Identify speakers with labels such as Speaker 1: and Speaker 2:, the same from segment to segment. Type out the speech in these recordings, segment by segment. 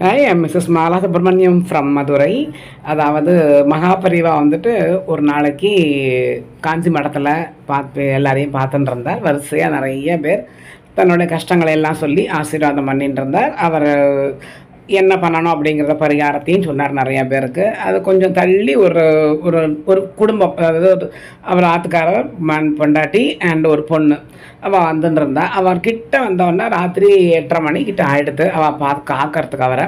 Speaker 1: I am Mrs Mala Subramaniam from Madurai அதாவது மகாபரிவா வந்துட்டு ஒரு நாளைக்கு காஞ்சி மடத்தில் பார்த்து எல்லாரையும் பார்த்துட்டு இருந்தார் வரிசையாக நிறைய பேர் தன்னுடைய கஷ்டங்களை எல்லாம் சொல்லி ஆசீர்வாதம் பண்ணிட்டு இருந்தார் அவர் என்ன பண்ணணும் அப்படிங்கிறத பரிகாரத்தையும் சொன்னார் நிறையா பேருக்கு. அது கொஞ்சம் தள்ளி ஒரு ஒரு ஒரு குடும்பம் அதாவது ஒரு- அவர் ஆத்துக்காரர் மண் பொண்டாட்டி அண்ட் ஒரு பொண்ணு. அவள் வந்துட்டு இருந்தா அவர் கிட்டே வந்தவொடனே ராத்திரி எட்டரை மணி கிட்ட அவள் பார்த்து காக்கிறதுக்கு அவரை.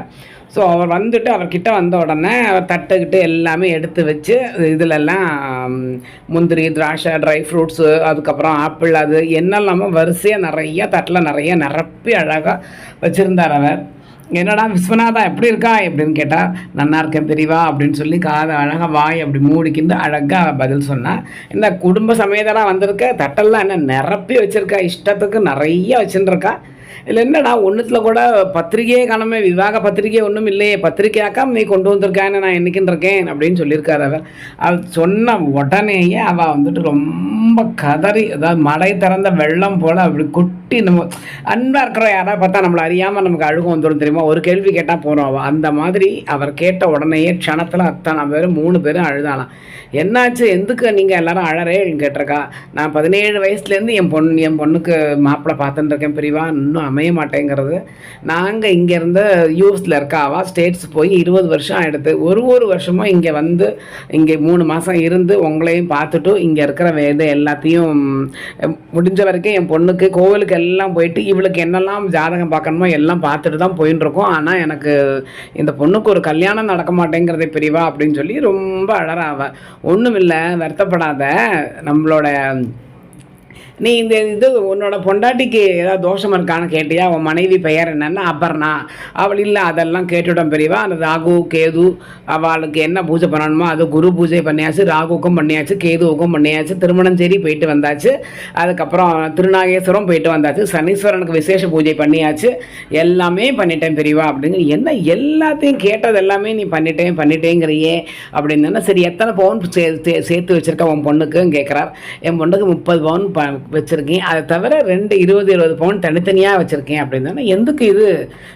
Speaker 1: ஸோ அவர் வந்துட்டு அவர்கிட்ட வந்த உடனே அவர் தட்டுக்கிட்டு எல்லாமே எடுத்து வச்சு இதிலெல்லாம் முந்திரி திராட்சை ட்ரை ஃப்ரூட்ஸு அதுக்கப்புறம் ஆப்பிள் அது என்னெல்லாமோ வரிசையாக நிறைய தட்டில் நிறைய நிரப்பி அழகாக வச்சுருந்தார் அவர். என்னடா விஸ்வநாதா எப்படி இருக்கா அப்படின்னு கேட்டால் நன்னா இருக்கேன் தெரியவா அப்படின்னு சொல்லி காதை அழகாக வாய் அப்படி மூடிக்கிண்டு அழகாக பதில் சொன்னால் இந்த குடும்ப சமேதராக வந்திருக்க தட்டெல்லாம் என்ன நிரப்பி வச்சுருக்கா இஷ்டத்துக்கு நிறைய வச்சுருக்கா இல்லை என்னடா ஒன்றுத்தில் கூட பத்திரிகையே காணமே விவாக பத்திரிகை ஒன்றும் இல்லையே பத்திரிக்கையாக்கா நீ கொண்டு வந்திருக்கான்னு நான் என்னைக்குன்னு இருக்கேன் அப்படின்னு சொல்லியிருக்காரு அவர். அவ சொன்ன உடனேயே அவள் வந்துட்டு ரொம்ப கதறி அதாவது மடை திறந்த வெள்ளம் போல் அப்படி கொட்டி நம்ம அன்பாக இருக்கிற யாராவது பார்த்தா நம்மளை அறியாமல் நமக்கு அழுகம் வந்துடும் தெரியுமா? ஒரு கேள்வி கேட்டால் போகிறோம் அவள் அந்த மாதிரி அவர் கேட்ட உடனேயே க்ஷணத்தில் அத்தனை பேர் மூணு பேரும் அழுதாலாம் என்னாச்சு? எதுக்கு நீங்கள் எல்லாரும் அழறேன்னு கேட்டிருக்கா. நான் பதினேழு வயசுலேருந்து என் பொண்ணு என் பொண்ணுக்கு மாப்பிள்ளை பார்த்துட்டு இருக்கேன் பிரிவா. இன்னும் அமைய மாட்டேங்கிறது. நாங்கள் இங்கேருந்து யூஎஸில் இருக்காவா ஸ்டேட்ஸ் போய் இருபது வருஷம் ஆகிடுது ஒரு ஒரு வருஷமும் இங்கே வந்து இங்கே மூணு மாதம் இருந்து உங்களையும் பார்த்துட்டு இங்கே இருக்கிற வேதம் எல்லாத்தையும் முடிஞ்ச வரைக்கும் என் பொண்ணுக்கு கோவிலுக்கு எல்லாம் போயிட்டு இவளுக்கு என்னெல்லாம் ஜாதகம் பார்க்கணுமோ எல்லாம் பார்த்துட்டு தான் போயின்னு இருக்கோம் ஆனால் எனக்கு இந்த பொண்ணுக்கு ஒரு கல்யாணம் நடக்க மாட்டேங்கிறதே பிரிவா அப்படின்னு சொல்லி ரொம்ப அழறாவ ஒன்றும் இல்லை வருத்தப்படாத. நம்மளோட நீ இந்த இது உன்னோட பொண்டாட்டிக்கு ஏதாவது தோஷம் இருக்கான்னு கேட்டியா? உன் மனைவி பெயர் என்னென்னா அபர்ணா. அவள் இல்லை அதெல்லாம் கேட்டுவிட்டோம் பெரியவா. அந்த ராகு கேது அவளுக்கு என்ன பூஜை பண்ணணுமோ அது குரு பூஜை பண்ணியாச்சு ராகுவுக்கும் பண்ணியாச்சு கேதுவுக்கும் பண்ணியாச்சு திருமணஞ்சேரி போயிட்டு வந்தாச்சு. அதுக்கப்புறம் திருநாகேஸ்வரம் போயிட்டு வந்தாச்சு. சனீஸ்வரனுக்கு விசேஷ பூஜை பண்ணியாச்சு. எல்லாமே பண்ணிட்டேன் பெரியவா அப்படின்னு. என்ன எல்லாத்தையும் கேட்டது எல்லாமே நீ பண்ணிட்டேன் பண்ணிட்டேங்கிறியே அப்படின்னு சரி எத்தனை பவுன் சே சேர்த்து வச்சுருக்க உன் பொண்ணுக்குன்னு கேட்குறார் என் பொண்ணுக்கு முப்பது பவுன் ப வச்சுருக்கேன் அதை தவிர ரெண்டு இருபது இருபது பவுன் தனித்தனியாக வச்சுருக்கேன் அப்படின்னு எதுக்கு இது?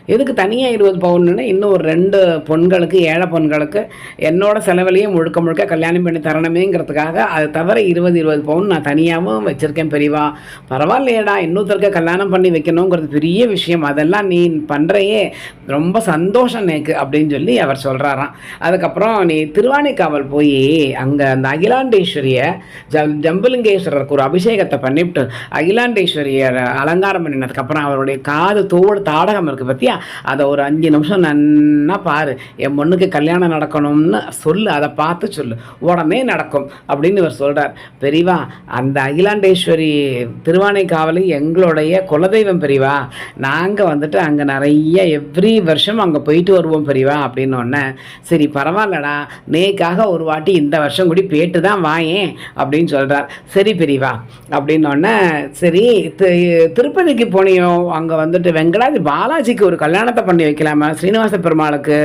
Speaker 1: எதுக்கு தனியாக இருபது பவுன்னு இன்னும் ஒரு ரெண்டு பொண்களுக்கு ஏழை பொண்களுக்கு என்னோட செலவிலையும் முழுக்க முழுக்க கல்யாணம் பண்ணி தரணுமேங்கிறதுக்காக அதை தவிர இருபது இருபது பவுன் நான் தனியாகவும் வச்சுருக்கேன் பெரியவா. பரவாயில்லையேடா இன்னொருத்தருக்கு கல்யாணம் பண்ணி வைக்கணுங்கிறது பெரிய விஷயம். அதெல்லாம் நீ பண்ணுறையே ரொம்ப சந்தோஷம் எனக்கு அப்படின்னு சொல்லி அவர் சொல்கிறாராம் அதுக்கப்புறம் நீ திருவானைக்காவல் போய் அங்கே அந்த அகிலாண்டேஸ்வரியை ஜம் ஜம்புலிங்கேஸ்வரருக்கு ஒரு அபிஷேகத்தை பண்ணிவிட்டு அகிலாண்டேஸ்வரியை அலங்காரம் பண்ணினதுக்கப்புறம் அவருடைய காது தோடு தாடகம் இருக்குது பற்றியா அதை ஒரு அஞ்சு நிமிஷம் நன்னா பாரு. என் பொண்ணுக்கு கல்யாணம் நடக்கணும்னு சொல்லு. அதை பார்த்து சொல்லு. உடனே நடக்கும் அப்படின்னு இவர் சொல்கிறார் பெரியவா அந்த அகிலாண்டேஸ்வரி திருவானைக்காவலி எங்களுடைய குலதெய்வம் பெரியவா. நாங்கள் வந்துட்டு அங்கே நிறைய எவ்ரி வருஷம் அங்கே போயிட்டு வருவோம் பெரியவா அப்படின்னு உடனே சரி பரவாயில்லடா. நேக்காக ஒரு வாட்டி இந்த வருஷம் கூடி பேட்டு தான் வாயேன் அப்படின்னு சொல்கிறார் சரி பெரியவா அப்படின்னோடனே சரி திருப்பதிக்கு போனியும் அங்கே வந்துட்டு வெங்கடாஜி பாலாஜிக்கு ஒரு கல்யாணத்தை பண்ணி வைக்கலாமா? ஸ்ரீனிவாச பெருமாளுக்கு.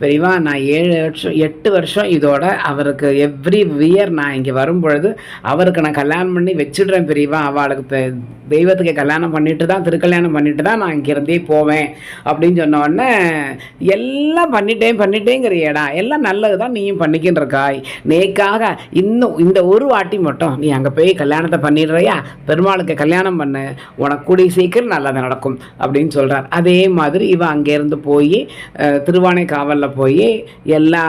Speaker 1: பெரியவா நான் ஏழு வருஷம் எட்டு வருஷம் இதோட அவருக்கு எவ்ரி இயர் நான் இங்கே வரும்பொழுது அவருக்கு நான் கல்யாணம் பண்ணி வச்சிடுறேன் பெரியவா. அவளுக்கு தெய்வத்துக்கு கல்யாணம் பண்ணிட்டு தான் திருக்கல்யாணம் பண்ணிட்டு தான் நான் இங்கேருந்தே போவேன் அப்படின்னு சொன்னோடனே எல்லாம் பண்ணிட்டேன் பண்ணிட்டேங்கிறியடா எல்லாம் நல்லது தான் நீயும் பண்ணிக்கின்னு இருக்காய் நேக்காக இன்னும் இந்த ஒரு வாட்டி மட்டும் நீ அங்கே போய் கல்யாணத்தை பண்ணிடுறியா பெருமாளுக்கு கல்யாணம் பண்ணு. உனக்கு கூடிய சீக்கிரம் நல்லது நடக்கும் அப்படின்னு சொல்கிறார் அதே மாதிரி இவன் அங்கேருந்து போய் திருவானை காவலில் போய் எல்லா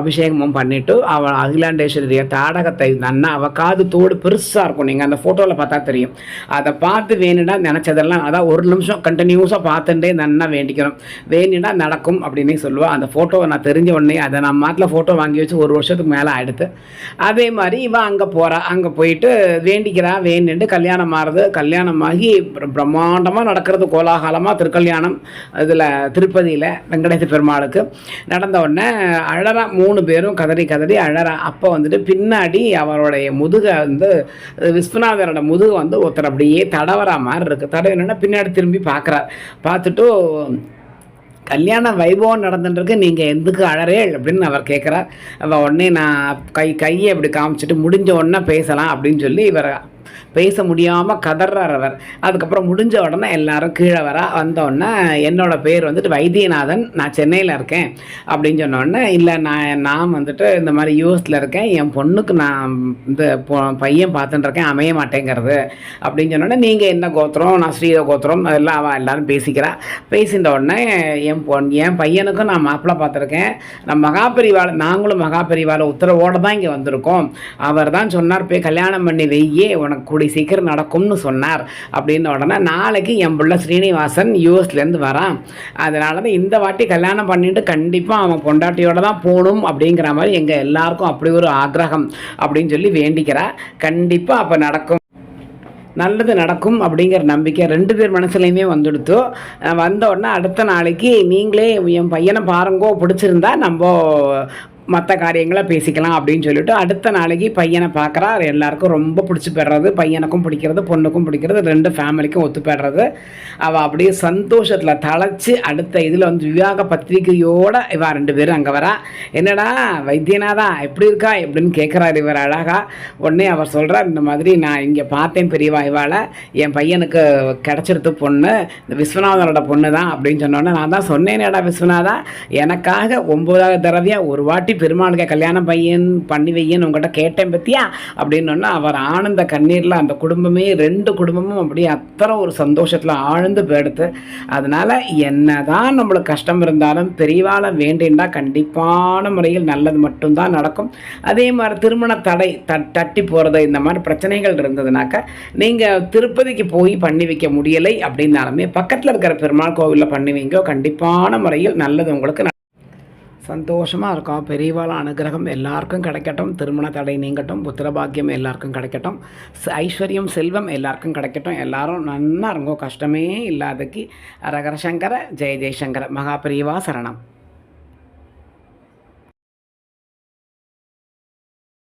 Speaker 1: அபிஷேகமும் பண்ணிவிட்டு அவள் அகிலாண்டேஸ்வரிய தாடகத்தை நன்னா அவள் காது தோடு பெருசாக இருக்கும். நீங்கள் அந்த ஃபோட்டோவில் பார்த்தா தெரியும். அதை பார்த்து வேணுடா நினச்சதெல்லாம் அதான் ஒரு நிமிஷம் கண்டினியூஸாக பார்த்துட்டே நன்னா வேண்டிக்கணும். வேணுடா நடக்கும் அப்படின்னே சொல்லுவாள் அந்த ஃபோட்டோவை நான் தெரிஞ்ச உடனே அதை நான் மாட்டில் ஃபோட்டோ வாங்கி வச்சு ஒரு வருஷத்துக்கு மேலே ஆயிடுத்து. அதே மாதிரி இவன் அங்கே போகிறா அங்கே போயிட்டு வேண்டிக்கிறா வேண்டிட்டு கல்யாணம் ஆறுது கல்யாணம் ஆகி பிரம்மாண்டமாக நடக்கிறது கோலாகலமாக திருக்கல்யாணம் இதில் திருப்பதியில் வெங்கடேச பெருமாளுக்கு. நடந்த உடனே அழறா மூணு பேரும் கதறி கதறி அழறா. அப்போ வந்துட்டு பின்னாடி அவருடைய முதுகை வந்து விஸ்வநாதரோட முதுகு வந்து ஒருத்தர் அப்படியே தடவரா மாதிரி இருக்குது தடவினா பின்னாடி திரும்பி பார்க்குறார் பார்த்துட்டு கல்யாண வைபவம் நடந்துட்டுருக்கு. நீங்கள் எதுக்கு அழறேள்? அப்படின்னு அவர் கேட்குறார் அவள் உடனே நான் கை கையை அப்படி காமிச்சிட்டு முடிஞ்ச உடனே பேசலாம். அப்படின்னு சொல்லி இவர் பேச முடியாமல் கதறார் அவர் அதுக்கப்புறம் முடிஞ்ச உடனே எல்லாரும் கீழே வர வந்த உடனே என்னோட பேர் வந்துட்டு வைத்தியநாதன். நான் சென்னையில் இருக்கேன் அப்படின்னு சொன்னோடனே இல்லை நான் நான் வந்துட்டு இந்த மாதிரி யூஎஸில் இருக்கேன். என் பொண்ணுக்கு நான் இந்த பொ- பையன் பார்த்துட்டுருக்கேன் அமைய மாட்டேங்கிறது. அப்படின்னு சொன்னோடனே நீங்கள் என்ன கோத்திரம்? நான் ஸ்ரீத கோத்திரம். அதெல்லாம் அவள் எல்லாரும் பேசிக்கிறா. பேசிந்த உடனே என் பொன் என் பையனுக்கும் நான் மாப்பிள்ளை பார்த்துருக்கேன். நான் மகாபரிவால நாங்களும் மகாபரிவால உத்தரவோடு தான் இங்கே வந்திருக்கோம். அவர் தான் சொன்னார் போய் கல்யாணம் பண்ணி வெய்யே உனக்கு கூடி சீக்கிரம் நடக்கும்னு சொன்னார். அப்படின்ன உடனே நாளைக்கு என் பிள்ளை ஸ்ரீனிவாசன் யூஎஸ்லேருந்து வரான். அதனால தான் இந்த வாட்டி கல்யாணம் பண்ணிட்டு கண்டிப்பாக அவன் பொண்டாட்டியோட தான் போகணும் அப்படிங்கிற மாதிரி எங்கள் எல்லாருக்கும் அப்படி ஒரு ஆக்ரகம் அப்படின்னு சொல்லி வேண்டிக்கிறா. கண்டிப்பாக அப்போ நடக்கும். நல்லது நடக்கும் அப்படிங்கிற நம்பிக்கை ரெண்டு பேர் மனசுலையுமே வந்துடுத்து. வந்த உடனே அடுத்த நாளைக்கு நீங்களே என் பையனை பாருங்கோ பிடிச்சிருந்தா நம்ம மற்ற காரியங்களை பேசிக்கலாம் அப்படின்னு சொல்லிட்டு அடுத்த நாளைக்கு பையனை பார்க்குறா எல்லாருக்கும் ரொம்ப பிடிச்சி போயிடுறது பையனுக்கும் பிடிக்கிறது பொண்ணுக்கும் பிடிக்கிறது ரெண்டு ஃபேமிலிக்கும் ஒத்து போயிடுறது அவள் அப்படியே சந்தோஷத்தில் தழைச்சி அடுத்த இதில் வந்து விவாக பத்திரிகையோடு இவா ரெண்டு பேரும் அங்கே வரா. என்னடா வைத்தியநாதா எப்படி இருக்கா? எப்படின்னு கேட்குறாரு இவர் அழகா. உடனே அவர் சொல்கிறார் இந்த மாதிரி நான் இங்கே பார்த்தேன் பெரியவா இவாளை. என் பையனுக்கு கிடச்சிருத்து பொண்ணு இந்த விஸ்வநாதனோட பொண்ணு தான் அப்படின்னு சொன்னோன்னே நான் தான் சொன்னேனேடா விஸ்வநாதா. எனக்காக ஒன்பதாவது தடவையாக ஒரு வாட்டி பெருமாளுக்கு கல்யாணம் பையன் பண்ணி வையன்னு உங்கள்கிட்ட கேட்டேன் பத்தியா? அப்படின்னு அவர் ஆனந்த கண்ணீரில் அந்த குடும்பமே ரெண்டு குடும்பமும் அப்படியே அத்தனை ஒரு சந்தோஷத்தில் ஆழ்ந்து போயிடுத்து அதனால் என்னதான் நம்மளுக்கு கஷ்டம் இருந்தாலும் பெரியவாளை வேண்டின்னா கண்டிப்பான முறையில் நல்லது மட்டும்தான் நடக்கும். அதே மாதிரி திருமண தடை த தட்டி போகிறது இந்த மாதிரி பிரச்சனைகள் இருந்ததுனாக்க நீங்கள் திருப்பதிக்கு போய் பண்ணி வைக்க முடியலை அப்படின்னாலுமே பக்கத்தில் இருக்கிற பெருமாள் கோவிலில் பண்ணி வைங்க. கண்டிப்பான முறையில் நல்லது உங்களுக்கு சந்தோஷமாக இருக்கும் பெரியவாள அனுகிரகம் எல்லாருக்கும் கிடைக்கட்டும். திருமண தடை நீங்கட்டும். புத்திரபாக்கியம் எல்லாருக்கும் கிடைக்கட்டும். ஐஸ்வர்யம் செல்வம் எல்லாருக்கும் கிடைக்கட்டும். எல்லாரும் நன்னா இருங்கோ. கஷ்டமே இல்லாதக்கு. அரகர சங்கர ஜெய ஜெயசங்கர மகா சரணம்.